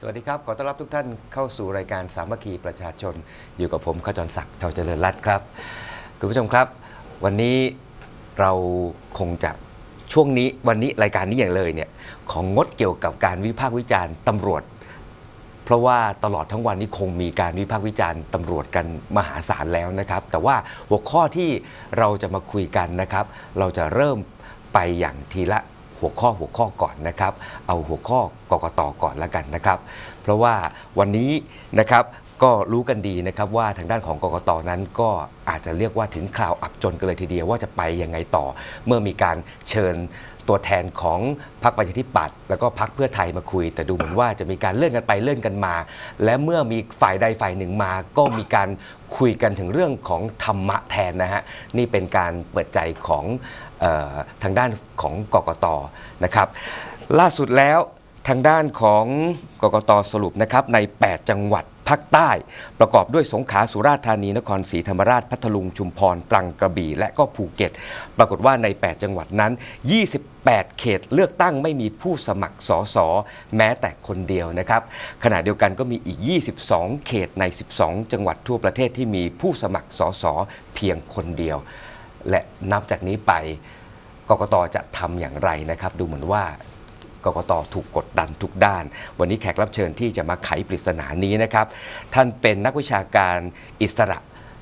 สวัสดีครับ ขอต้อนรับทุกท่านเข้าสู่รายการสามัคคีประชาชน อยู่กับผมขจรศักดิ์เทาเจริญรัตน์ครับ คุณผู้ชมครับ วันนี้เราคงจะช่วงนี้วันนี้รายการนี้อย่างเลยเนี่ยของงดเกี่ยวกับการวิพากษ์วิจารณ์ตำรวจ เพราะว่าตลอดทั้งวันนี้คงมีการวิพากษ์วิจารณ์ตำรวจกันมหาศาลแล้วนะครับ แต่ว่าหัวข้อที่เราจะมาคุยกันนะครับ เราจะเริ่มไปอย่างทีละ หัวข้อหัวข้อก่อนนะครับ เอาหัวข้อกกตก่อนล้วกันนะครับ เพราะว่าวันนี้นะครับก็รู้กันดีนะครับว่าทางด้านของกกตนั้นก็อาจจะเรียกว่าถึงคราวอับจนกันเลยทีเดียวว่าจะไปยังไงต่อ เมื่อมีการเชิญตัวแทนของพรรคประชาธิปัตย์แล้วก็พรรคเพื่อไทยมาคุย แต่ดูเหมือนว่าจะมีการเลื่อนกันไปเลื่อนกันมา และเมื่อมีฝ่ายใดฝ่ายหนึ่งมา ก็มีการคุยกันถึงเรื่องของธรรมะแทนนะฮะนี่เป็นการเปิดใจของ ทางด้านของกกตนะครับ ล่าสุดแล้วทางด้านของกกตสรุปนะครับใน 8 จังหวัดภาคใต้ ประกอบด้วยสงขลาสุราษฎร์ธานีนครศรีธรรมราชพัทลุงชุมพรตรังกระบี่และก็ภูเก็ต ปรากฏว่าใน 8 จังหวัดนั้น 28 เขตเลือกตั้งไม่มีผู้สมัครสอสอแม้แต่คนเดียวนะครับ ขณะเดียวกันก็มีอีก 22 เขตใน 12 จังหวัดทั่วประเทศที่มีผู้สมัครสอสอเพียงคนเดียว และนับจากนี้ไปกกตจะทำอย่างไรนะครับ ดูเหมือนว่ากกตถูกกดดันทุกด้าน วันนี้แขกรับเชิญที่จะมาไขปริศนานี้นะครับ ท่านเป็นนักวิชาการอิสระ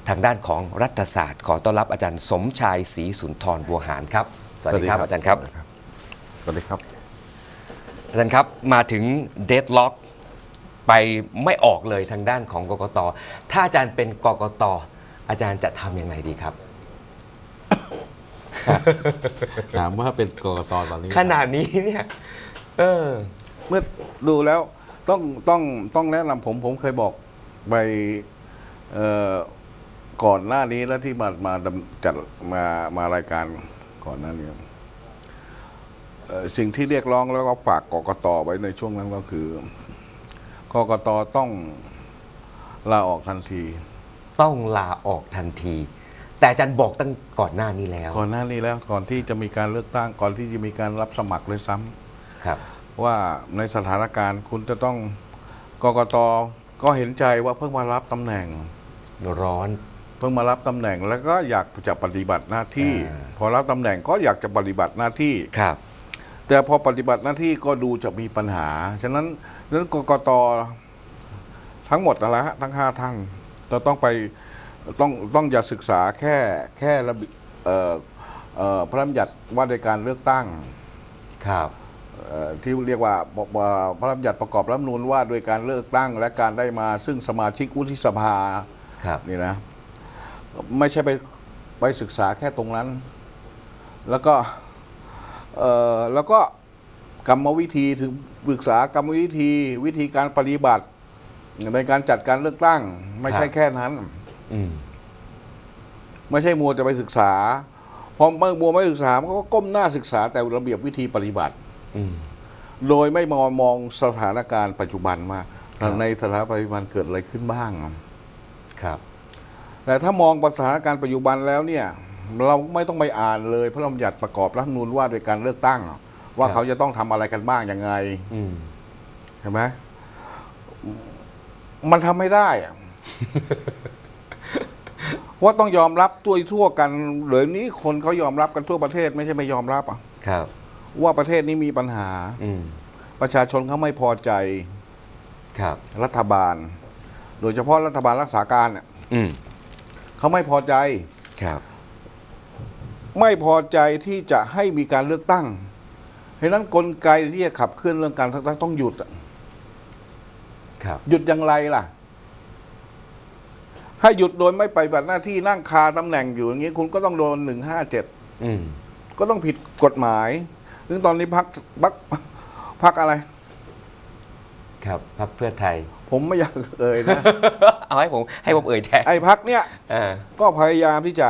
ทางด้านของรัฐศาสตร์ ขอต้อนรับอาจารย์สมชายศรีสุนทรบัวหารครับ สวัสดีครับอาจารย์ครับ สวัสดีครับ อาจารย์ครับมาถึงเดดล็อกไปไม่ออกเลยทางด้านของกกต ถ้าอาจารย์เป็นกกต อาจารย์จะทำยังไงดีครับ ถามว่าเป็นกรกตตอนนี้ ขนาดนี้เนี่ย เออ เมื่อดูแล้วต้องต้องต้องแนะนำผมผมเคยบอกไปเอ่อก่อนหน้านี้แล้วที่มามาดำจัดมามารายการก่อนหน้านี้เอ่อสิ่งที่เรียกร้องแล้วก็ฝากกกตไว้ในช่วงนั้นก็คือกกตต้องลาออกทันที ต้องลาออกทันที แต่อาจารย์บอกตั้งก่อนหน้านี้แล้วก่อนหน้านี้แล้วก่อนที่จะมีการเลือกตั้งก่อนที่จะมีการรับสมัครเลยซ้ำครับ ว่าในสถานการณ์คุณจะต้องกกตก็เห็นใจว่าเพิ่งมารับตำแหน่ง ร้อน เพิ่งมารับตำแหน่งแล้วก็อยากจะปฏิบัติหน้าที่ อ่า พอรับตำแหน่งก็อยากจะปฏิบัติหน้าที่ ครับ แต่พอปฏิบัติหน้าที่ก็ดูจะมีปัญหา ฉะนั้นฉะนั้นกกตทั้งหมดนะละทั้งห้าท่านเราต้องไป ต้องต้องอย่าศึกษาแค่แค่ระเบียเอ่อเอ่อพระราชบัญญัติว่าในการเลือกตั้งครับเอ่อที่เรียกว่าบอกว่าพระราชบัญญัติประกอบรัฐธรรมนูญว่าโดยการเลือกตั้ง และการได้มาซึ่งสมาชิกวุฒิสภาครับนี่นะ ไม่ใช่ไปไปศึกษาแค่ตรงนั้น แล้วก็เอ่อแล้วก็กรรมวิธีถึงศึกษากรรมวิธีวิธีการปฏิบัติในการจัดการเลือกตั้ง ไม่ใช่แค่นั้นอืม ไม่ใช่มัวจะไปศึกษาพอเมื่อมัวไม่ศึกษามันก็ก้มหน้าศึกษาแต่ระเบียบวิธีปฏิบัติอืมโดยไม่มองมองสถานการณ์ปัจจุบันว่าครับในสถานปัจจุบันเกิดอะไรขึ้นบ้างครับ แต่ถ้ามองสถานการณ์ปัจจุบันแล้วเนี่ย เราไม่ต้องไปอ่านเลยพระราชบัญญัติประกอบรัฐธรรมนูญว่าโดยการเลือกตั้ง ว่าเขาจะต้องทำอะไรกันบ้างยังไงอืมเห็นไหมมันทำไม่ได้อะ ว่าต้องยอมรับตัวทั่วกันเดี๋ยวนี้คนเขายอมรับกันทั่วประเทศไม่ใช่ไม่ยอมรับอะครับ ว่าประเทศนี้มีปัญหา อืมประชาชนเขาไม่พอใจครับ รัฐบาล โดยเฉพาะรัฐบาลรักษาการเนี่ยอืมเขาไม่พอใจ ครับ ไม่พอใจที่จะให้มีการเลือกตั้งเพราะฉะนั้นกลไกที่จะขับเคลื่อนเรื่องการเลือกตั้งต้องหยุดอะครับ หยุดอย่างไรล่ะ ถ้าหยุดโดยไม่ไปฏิบัติหน้าที่นั่งคาตำแหน่งอยู่อย่างนี้ คุณก็ต้องโดนหนึ่งห้าเจ็ดอืมก็ต้องผิดกฎหมาย ซึ่งตอนนี้พักพักพักอะไร ครับพรรคเพื่อไทย ผมไม่อยากเอ่ยนะ เอาให้ผมให้ผมเอ่ยแทนไอ้พักเนี่ย อ่าก็พยายามที่จะ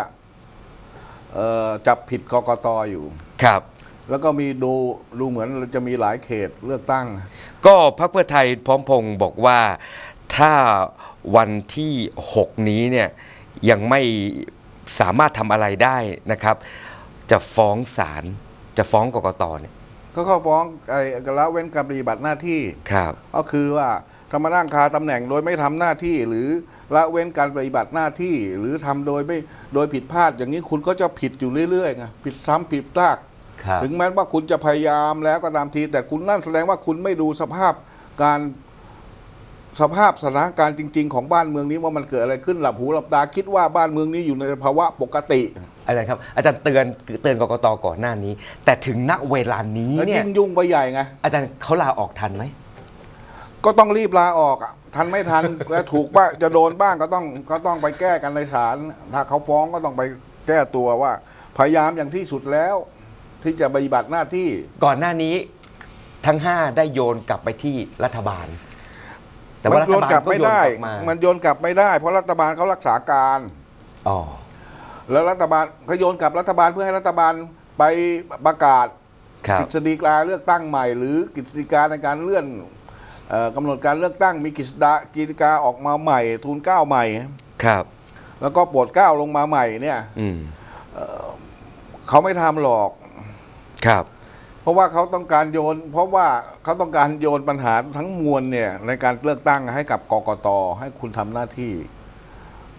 เอ่อจับผิดกกตอยู่ ครับ แล้วก็มีดูดูเหมือนจะมีหลายเขตเลือกตั้ง ก็พรรคเพื่อไทยพร้อมพงศ์บอกว่าถ้า วันที่ 6 นี้เนี่ยยังไม่สามารถทำอะไรได้นะครับ จะฟ้องศาลจะฟ้องกกตเนี่ยก็เขาฟ้องไอ้ละเว้นการปฏิบัติหน้าที่ครับ ก็คือว่าทำมานั่งคาตำแหน่งโดยไม่ทำหน้าที่ หรือละเว้นการปฏิบัติหน้าที่ หรือทำโดยไม่โดยผิดพลาดอย่างนี้คุณก็จะผิดอยู่เรื่อยๆไงผิดซ้ำผิดพลาดครับถึงแม้ว่าคุณจะพยายามแล้วก็ตามที แต่คุณนั่นแสดงว่าคุณไม่ดูสภาพการ สภาพสถานการณ์จริง ๆ ของบ้านเมืองนี้ว่ามันเกิดอะไรขึ้นหลับหูหลับตาคิดว่าบ้านเมืองนี้อยู่ในภาวะปกติอาจารย์ครับ อาจารย์เตือนเตือนกกตก่อนหน้านี้ แต่ถึงณเวลานี้แล้วเนี่ยยิ่งยุ่งไปใหญ่ไงอาจารย์เขาลาออกทันไหมก็ต้องรีบลาออกอะทันไม่ทันก็ถูกบ้างจะโดนบ้างก็ต้องก็ต้องไปแก้กันในศาลถ้าเขาฟ้องก็ต้องไปแก้ตัวว่า พยายามอย่างที่สุดแล้ว ที่จะปฏิบัติหน้าที่ก่อนหน้านี้ทั้ง 5 ได้โยนกลับไปที่รัฐบาล แต่ว่ามัรัโยฐนบาลกลับก็ไม่โยนได้กลับมา มันโยนกลับไม่ได้ เพราะรัฐบาลเขารักษาการอ๋อแล้วรัฐบาลเขาโยนกลับรัฐบาลเพื่อให้รัฐบาลไปประกาศครับ กฤษฎีกาเลือกตั้งใหม่ หรือกฤษฎีกาในการเลื่อนเอ่อกำหนดการเลือกตั้งมีกฤษฎากฤษฎีกาออกมาใหม่ ทูลเกล้าใหม่ ครับ แล้วก็โปรดเกล้าลงมาใหม่เนี่ยอืมเขาไม่ทำหรอก ครับ เพราะว่าเขาต้องการโยน เพราะว่าเขาต้องการโยนปัญหาทั้งมวลเนี่ยในการเลือกตั้งให้กับกกตให้คุณทำหน้าที่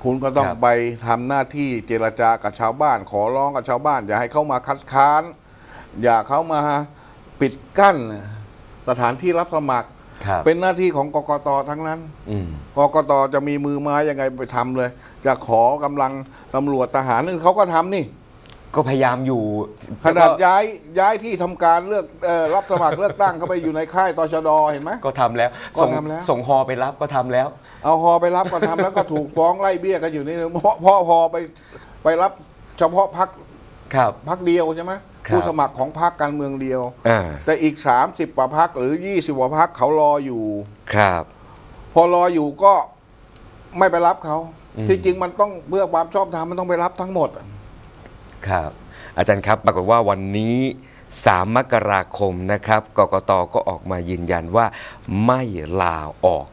คุณก็ต้องครับไปทำหน้าที่เจรจากับชาวบ้าน ขอร้องกับชาวบ้าน อย่าให้เขามาคัดค้าน อย่าเขามาปิดกั้นสถานที่รับสมัครครับเป็นหน้าที่ของกกตทั้งนั้นอืมกกตจะมีมือไม้ยังไงไปทำเลย จะขอกำลังตำรวจทหารนี่เขาก็ทำนี่ ก็พยายามอยู่ขนาดก็ย้ายย้ายที่ทำการเลือกเออรับสมัครเลือกตั้งเข้าไปอยู่ในค่ายตชดเห็นไหม ก็ทำแล้ว ก็ส่งทำแล้ว ส่งฮอไปรับก็ทำแล้ว เอาฮอไปรับก็ทำแล้วก็ถูกฟ้องไล่เบี้ยกันอยู่นี่เพราะเพราะฮอไปไปรับเฉพาะพักครับ พักเดียวใช่ไหมครับ ผู้สมัครของพักการเมืองเดียว อ่าแต่อีก 30กว่าพักหรือ 20กว่าพักเขารออยู่ ครับ พอรออยู่ก็ไม่ไปรับเขาอืมที่จริงมันต้องเพื่อความชอบธรรมมันต้องไปรับทั้งหมด ครับอาจารย์ครับปรากฏว่าวันนี้ 3 มกราคมนะครับกกตก็ออกมายืนยันว่าไม่ลาออก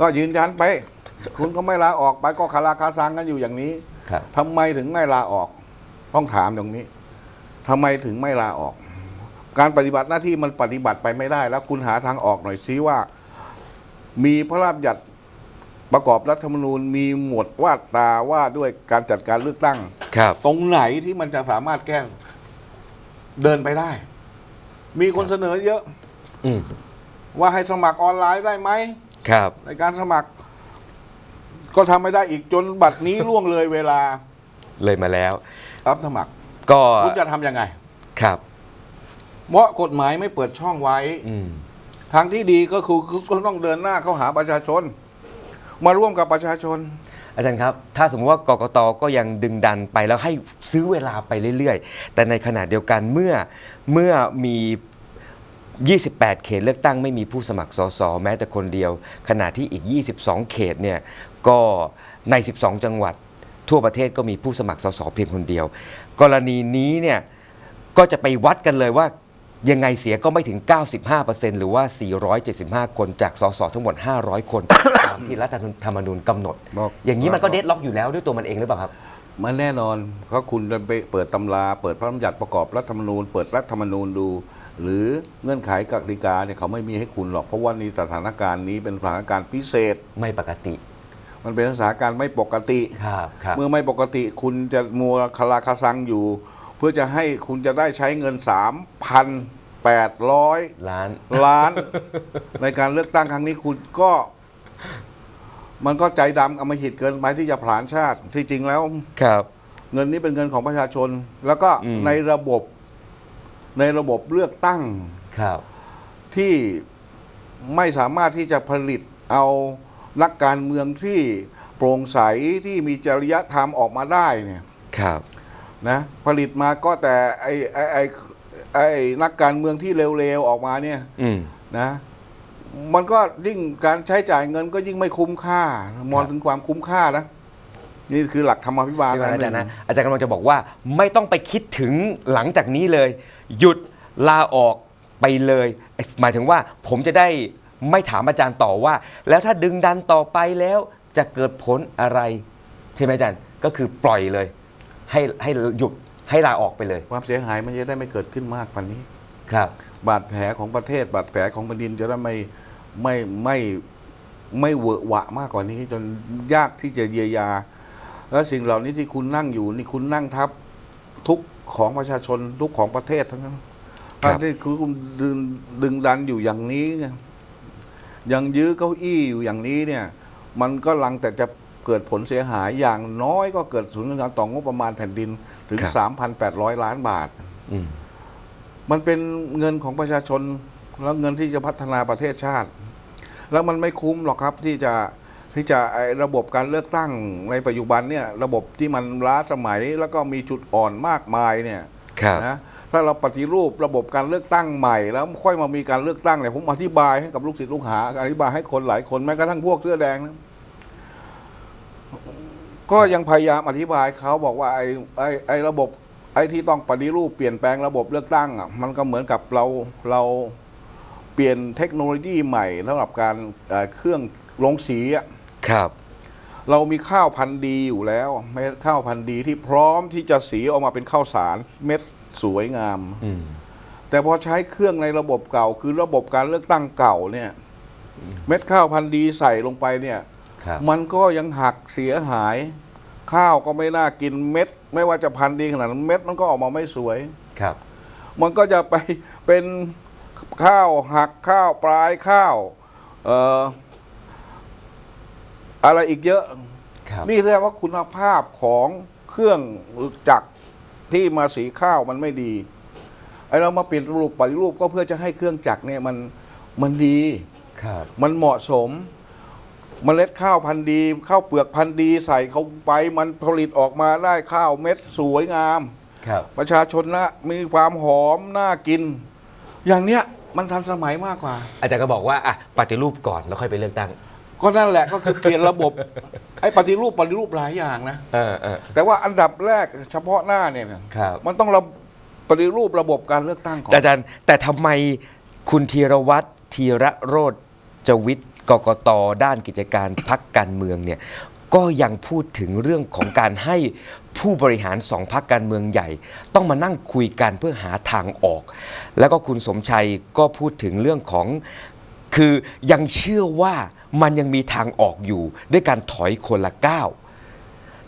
ก็ยืนยันไป คุณก็ไม่ลาออกไปก็คาราคาซังกันอยู่อย่างนี้ครับ ทำไมถึงไม่ลาออก ต้องถามตรงนี้ทำไมถึงไม่ลาออก การปฏิบัติหน้าที่มันปฏิบัติไปไม่ได้ แล้วคุณหาทางออกหน่อยซิว่า มีพระราชบัญญัติ ประกอบรัฐธรรมนูญมีหมวดว่าตราว่าด้วยการจัดการเลือกตั้ง ครับ ตรงไหนที่มันจะสามารถแก้เดินไปได้ มีคนเสนอเยอะ อืมว่าให้สมัครออนไลน์ได้ไหม ครับ ในการสมัคร ก็ทำไม่ได้อีกจนบัดนี้ ล่วงเลยเวลาเลยมาแล้ว รับสมัคร ก็คุณจะทำยังไง ครับ เพราะกฎหมายไม่เปิดช่องไว้ อืม ทางที่ดีก็คือคือก็ต้องเดินหน้าเข้าหาประชาชน มาร่วมกับประชาชน อาจารย์ครับ ถ้าสมมติว่ากกตก็ยังดึงดันไปแล้วให้ซื้อเวลาไปเรื่อยๆ แต่ในขณะเดียวกันเมื่อเมื่อมี 28 เขตเลือกตั้งไม่มีผู้สมัครสสแม้แต่คนเดียว ขณะที่อีก 22 เขตเนี่ยก็ใน 12 จังหวัด ทั่วประเทศก็มีผู้สมัครสสเพียงคนเดียว กรณีนี้เนี่ยก็จะไปวัดกันเลยว่า ยังไงเสียก็ไม่ถึง 95%หรือว่า 475 คนจากสสทั้งหมด 500 คน ตามที่รัฐธรรมนูญกำหนด บอก อย่างนี้มันก็เดดล็อกอยู่แล้วด้วยตัวมันเองหรือเปล่าครับ มันแน่นอน เพราะคุณจะไปเปิดตำรา เปิดพระราชบัญญัติประกอบรัฐธรรมนูญ เปิดรัฐธรรมนูญดู หรือเงื่อนไขกติกาเนี่ยเขาไม่มีให้คุณหรอก เพราะว่าในสถานการณ์นี้เป็นสถานการณ์พิเศษ ไม่ปกติมันเป็นสถานการณ์ไม่ปกติ ครับครับ เมื่อไม่ปกติคุณจะมัวคาราคาซังอยู่ เพื่อจะให้คุณจะได้ใช้เงิน 3,800ร้าน ล้าน ในการเลือกตั้งครั้งนี้คุณก็ มันก็ใจดำอำมหิตเกินไปที่จะผลาญชาติ ที่จริงแล้ว ครับ เงินนี้เป็นเงินของประชาชน แล้วก็อืม ในระบบ ในระบบเลือกตั้ง ครับ ที่ไม่สามารถที่จะผลิตเอานักการเมืองที่โปร่งใสที่มีจริยธรรมออกมาได้เนี่ยครับ นะผลิตมาก็แต่ไอ้ไอ้ไอ้ ไอ้นักการเมืองที่เร็วๆออกมาเนี่ยอืม นะ มันก็ยิ่งการใช้จ่ายเงินก็ยิ่งไม่คุ้มค่า มองถึงความคุ้มค่านะ นี่คือหลักธรรมาภิบาลเดี๋ยวก่อนอัอานหจารนึ่ย์งนะอาจารย์กำลังจะบอกว่าไม่ต้องไปคิดถึงหลังจากนี้เลย หยุดลาออกไปเลยเอ๊ะหมายถึงว่าผมจะได้ไม่ถามอาจารย์ต่อว่า แล้วถ้าดึงดันต่อไปแล้วจะเกิดผลอะไร ใช่ไหมอาจารย์ก็คือปล่อยเลย ให้ให้หยุด ให้ลาออกไปเลย ความเสียหายมันจะได้ไม่เกิดขึ้นมากกว่านี้ ครับ บาดแผลของประเทศ บาดแผลของแผ่นดินจะได้ไม่ไม่ไม่ไม่เวอะหวะมากกว่านี้ จนยากที่จะเยียวยา แล้วสิ่งเหล่านี้ที่คุณนั่งอยู่นี่คุณนั่งทับทุกข์ของประชาชนทุกข์ของประเทศทั้งนั้นครับทั้งที่คือคุณดึงดึงดันอยู่อย่างนี้ไงยังยื้อเก้าอี้อยู่อย่างนี้เนี่ย มันก็ลังแต่จะ เกิดผลเสียหายอย่างน้อยก็เกิดสูญญต่องบประมาณแผ่นดินถึง3,800 ล้านบาท อืมมันเป็นเงินของประชาชนแล้วเงินที่จะพัฒนาประเทศชาติ แล้วมันไม่คุ้มหรอกครับที่จะที่จะไอ้ระบบการเลือกตั้งในปัจจุบันเนี่ยระบบที่มันล้าสมัยแล้วก็มีจุดอ่อนมากมายเนี่ยครับ นะถ้าเราปฏิรูประบบการเลือกตั้งใหม่ แล้วค่อยมามีการเลือกตั้งเนี่ยผมอธิบายให้กับลูกศิษย์ลูกหาอธิบายให้คนหลายคนแม้กระทั่งพวกเสื้อแดงนะ ก็ยังพยายามอธิบายเขาบอกว่าไอ้ไอ้ไอ้ระบบไอ้ที่ต้องปฏิรูปเปลี่ยนแปลงระบบเลือกตั้งอะมันก็เหมือนกับเราเราเปลี่ยนเทคโนโลยีใหม่สำหรับการเอ่อเครื่องลงสีอะครับ เรามีข้าวพันธุ์ดีอยู่แล้วเม็ดข้าวพันธุ์ดีที่พร้อมที่จะสีออกมาเป็นข้าวสารเม็ดสวยงาม อืม แต่พอใช้เครื่องในระบบเก่า คือระบบการเลือกตั้งเก่าเนี่ย เม็ดข้าวพันธุ์ดีใส่ลงไปเนี่ย ครับ มันก็ยังหักเสียหาย ข้าวก็ไม่น่ากินเม็ด ไม่ว่าจะพันธุ์ดีขนาดนั้นเม็ดมันก็ออกมาไม่สวย ครับ มันก็จะไปเป็นข้าวหักข้าวปลายข้าวเอ่ออะไรอีกเยอะ ครับนี่แสดงว่าคุณภาพของเครื่องจักรที่มาสีข้าวมันไม่ดีไอเรามาเปลี่ยนรูปปฏิรูปก็เพื่อจะให้เครื่องจักรเนี่ยมันมันดี ครับ มันเหมาะสม เมล็ดข้าวพันธุ์ดีข้าวเปลือกพันธุ์ดีใส่เข้าไปมันผลิตออกมาได้ข้าวเม็ดสวยงาม ครับ ประชาชนนะมีความหอมน่ากิน อย่างเนี้ยมันทันสมัยมากกว่า อาจารย์ก็บอกว่าอะปฏิรูปก่อนแล้วค่อยไปเลือกตั้ง ก็นั่นแหละก็คือเปลี่ยนระบบ ไอ้ปฏิรูปปฏิรูปหลายอย่างนะ เออเออ แต่ว่าอันดับแรกเฉพาะหน้าเนี่ยนะครับ มันต้องระปฏิรูประบบการเลือกตั้งก่อนอาจารย์แต่ทำไมคุณธีรวัตรธีระโรจจวิทย์ กกตด้านกิจการพักการเมืองเนี่ยก็ยังพูดถึงเรื่องของการให้ผู้บริหารสองพักการเมืองใหญ่ ต้องมานั่งคุยกันเพื่อหาทางออก แล้วก็คุณสมชัยก็พูดถึงเรื่องของคือยังเชื่อว่ามันยังมีทางออกอยู่ ด้วยการถอยคนละก้าว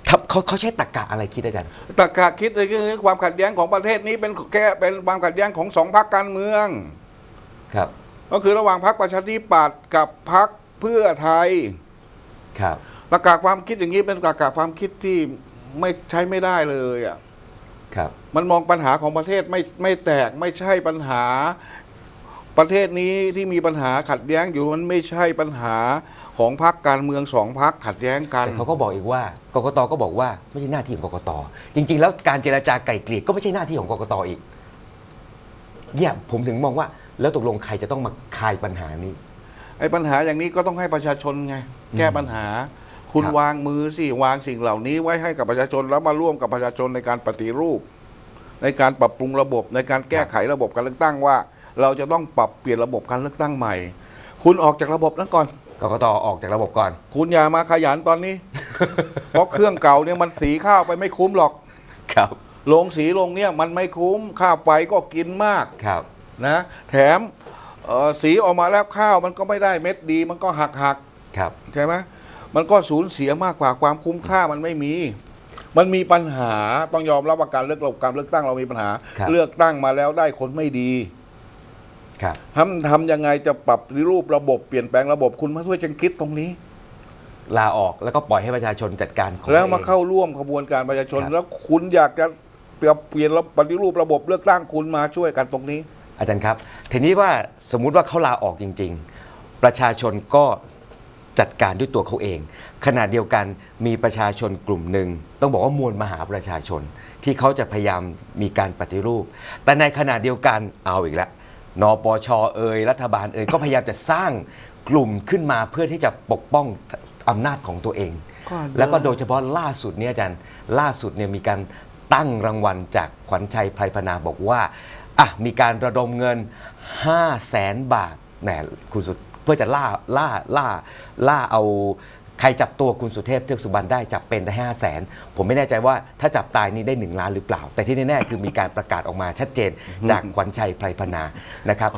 ทำเขาเขาใช้ตรกกะอะไรคิดอาจารย์ตรรกะคิดเลยคือความขัดแย้งของประเทศนี้เป็นแค่เป็นความขัดแย้งของสองพรรคการเมือง ครับ ก็คือระหว่างพรรคประชาธิปัตย์กับพรรคเพื่อไทย ครับตรรกะความคิดอย่างนี้เป็นตรรกะความคิดที่ไม่ใช้ไม่ได้เลยอะครับ มันมองปัญหาของประเทศไม่ไม่แตกไม่ใช่ปัญหา ประเทศนี้ที่มีปัญหาขัดแย้งอยู่มันไม่ใช่ปัญหาของพรรคการเมืองสองพรรคขัดแย้งกัน แต่เขาก็บอกอีกว่ากกตก็บอกว่าไม่ใช่หน้าที่ของกกตจริง ๆ แล้วการเจรจาไกล่เกลี่ยก็ไม่ใช่หน้าที่ของกกตอีกเนี่ยผมถึงมองว่า แล้วตกลงใครจะต้องมาคลายปัญหานี้ ไอ้ปัญหาอย่างนี้ก็ต้องให้ประชาชนไง แก้ปัญหา คุณครับวางมือสิ วางสิ่งเหล่านี้ไว้ให้กับประชาชนแล้วมาร่วมกับประชาชนในการปฏิรูป ในการปรับปรุงระบบ ในการแก้ไขระบบการเลือกตั้งว่า เราจะต้องปรับเปลี่ยนระบบการเลือกตั้งใหม่ คุณออกจากระบบนั้นก่อนกกตออกจากระบบก่อน คุณอย่ามาขยันตอนนี้ เพราะเครื่องเก่าเนี่ยมันสีข้าวไปไม่คุ้มหรอก ครับ ลงสีลงเนี่ยมันไม่คุ้ม ค่าไฟก็กินมาก ครับ นะแถมเอ่อสีออกมาแล้วข้าวมันก็ไม่ได้เม็ดดี มันก็หักหักๆครับใช่ไหมมันก็สูญเสียมากกว่าความคุ้มค่ามันไม่มี มันมีปัญหาต้องยอมรับว่าการเลือกระบบการเลือกตั้งเรามีปัญหาครับเลือกตั้งมาแล้วได้คนไม่ดีครับทำทำยังไงจะปรับรูประบบเปลี่ยนแปลงระบบคุณมาช่วยจังคิดตรงนี้ ลาออกแล้วก็ปล่อยให้ประชาชนจัดการของแล้วมาตัวองเข้าร่วมขบวนการประชาชนครับแล้วคุณอยากจะเปลี่ยนเปลี่ยนระปฏิรูประบบเลือกตั้งคุณมาช่วยกันตรงนี้ อาจารย์ครับทีนี้ว่าสมมุติว่าเขาลาออกจริง ๆ ประชาชนก็จัดการด้วยตัวเขาเอง ขณะเดียวกันมีประชาชนกลุ่มหนึ่งต้องบอกว่ามวลมหาประชาชน ที่เขาจะพยายามมีการปฏิรูป แต่ในขณะเดียวกันเอาอีกแล้วนปชเอ่ยรัฐบาลเอ่ยก็พยายามจะสร้างกลุ่มขึ้นมาเพื่อที่จะปกป้องอำนาจของตัวเองก็เยอะแล้วก็โดยเฉพาะล่าสุดเนี่ยอาจารย์ล่าสุดเนี่ยมีการตั้งรางวัลจากขวัญชัยไพรพนาบอกว่า อะมีการระดมเงิน 5 0 0แสนบาทแหมคุณสุดเพื่อจะล่าล่าล่าล่าเอาใครจับตัวคุณสุเทพเทือกสุบรรณได้จับเป็นได้ห้าแสนผมไม่แน่ใจว่าถ้าจับตายนี้ได้หนึ่งล้านหรือเปล่า แต่ที่แน่ๆคือมีการประกาศออกมาชัดเจนจากขวัญชัยไพรพนานะครับ